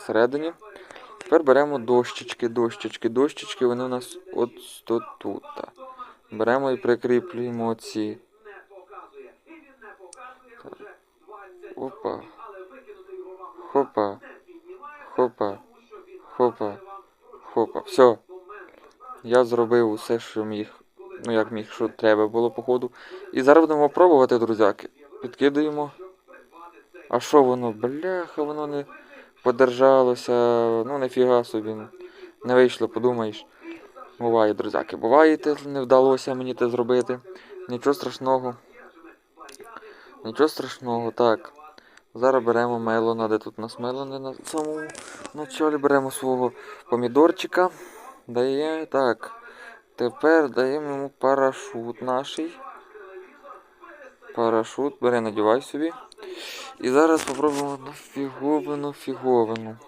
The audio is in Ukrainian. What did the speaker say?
всередині. Тепер беремо дощечки, дощечки, дощечки, вони у нас от тут. Беремо і прикріплюємо. Так. Опа. Хопа. Хопа. Хопа. Хопа. Все. Я зробив усе, що міг. Ну, як міг, що треба було, походу. І зараз будемо пробувати, друзяки. Підкидаємо. А що воно? Бляха, воно не подержалося. Ну, нафіга собі. Не вийшло, подумаєш. Буває, друзяки, буває, не вдалося мені це зробити. Нічого страшного. Нічого страшного, так. Зараз беремо мелона, де тут у нас мелони на самому началі. Беремо свого помідорчика. Дає. Так. Тепер даємо йому парашут наший. Парашут, бери, надівай собі. І зараз спробуємо одну фіговину, фіговину.